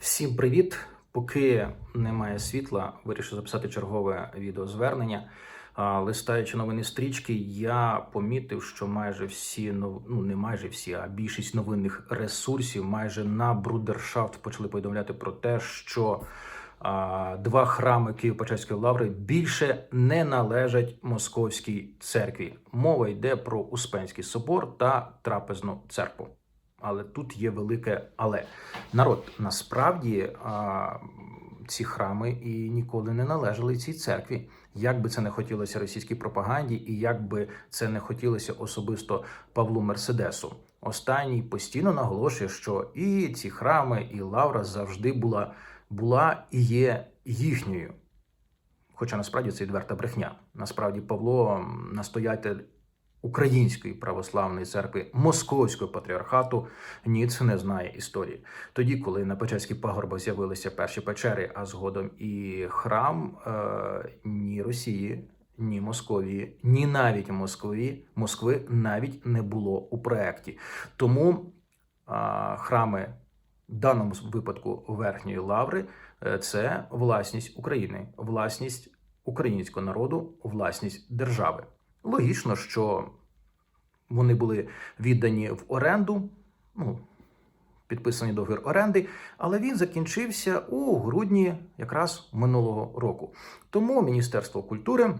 Всім привіт! Поки немає світла, вирішив записати чергове відеозвернення. Листаючи новини стрічки, я помітив, що майже всі ну не майже всі, а більшість новинних ресурсів майже на брудершафт почали повідомляти про те, що а, два храми Києво-Печерської лаври більше не належать московській церкві. Мова йде про Успенський собор та трапезну церкву. Але тут є велике але. Народ насправді а, ці храми і ніколи не належали цій церкві. Як би це не хотілося російській пропаганді, і як би це не хотілося особисто Павлу Мерседесу. Останній постійно наголошує, що і ці храми, і лавра завжди була, була і є їхньою. Хоча насправді це відверта брехня. Насправді Павло настоятель Української православної церкви Московського патріархату ні, це не знає історії. Тоді, коли на Печерських пагорбах з'явилися перші печери, а згодом і храм е, ні Росії, ні Московії, ні навіть Москві, Москви навіть не було у проєкті. Тому е, храми в даному випадку Верхньої Лаври е, це власність України, власність українського народу, власність держави. Логічно, що вони були віддані в оренду, ну, підписаний договір оренди, але він закінчився у грудні якраз минулого року. Тому Міністерство культури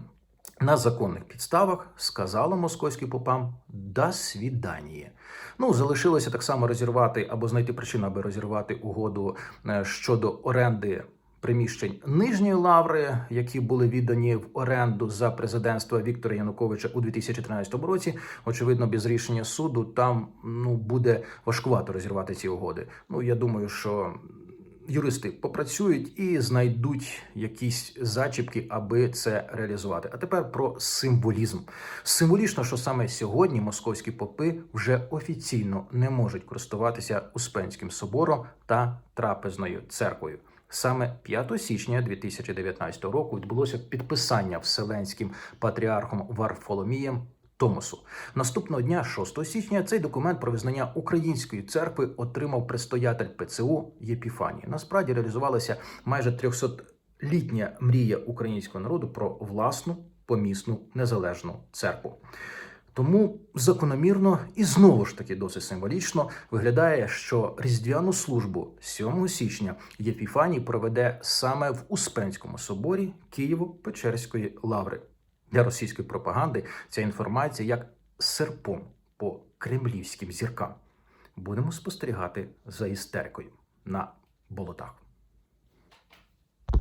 на законних підставах сказало московським попам «до свідання». Ну, залишилося так само розірвати або знайти причину, аби розірвати угоду е, щодо оренди приміщень нижньої лаври, які були віддані в оренду за президентства Віктора Януковича у 2013 році. Очевидно, без рішення суду там ну буде важкувато розірвати ці угоди. Ну я думаю, що. Юристи попрацюють і знайдуть якісь зачіпки, аби це реалізувати. А тепер про символізм. Символічно, що саме сьогодні московські попи вже офіційно не можуть користуватися Успенським собором та трапезною церквою. Саме 5 січня 2019 року відбулося підписання Вселенським патріархом Варфоломієм Томосу. Наступного дня, 6 січня, цей документ про визнання української церкви отримав предстоятель ПЦУ Єпіфаній. Насправді реалізувалася майже 300-літня мрія українського народу про власну помісну незалежну церкву. Тому закономірно і знову ж таки досить символічно виглядає, що різдвяну службу 7 січня Єпіфаній проведе саме в Успенському соборі Києво-Печерської лаври. Для російської пропаганди ця інформація як серпом по кремлівським зіркам. Будемо спостерігати за істерикою на болотах.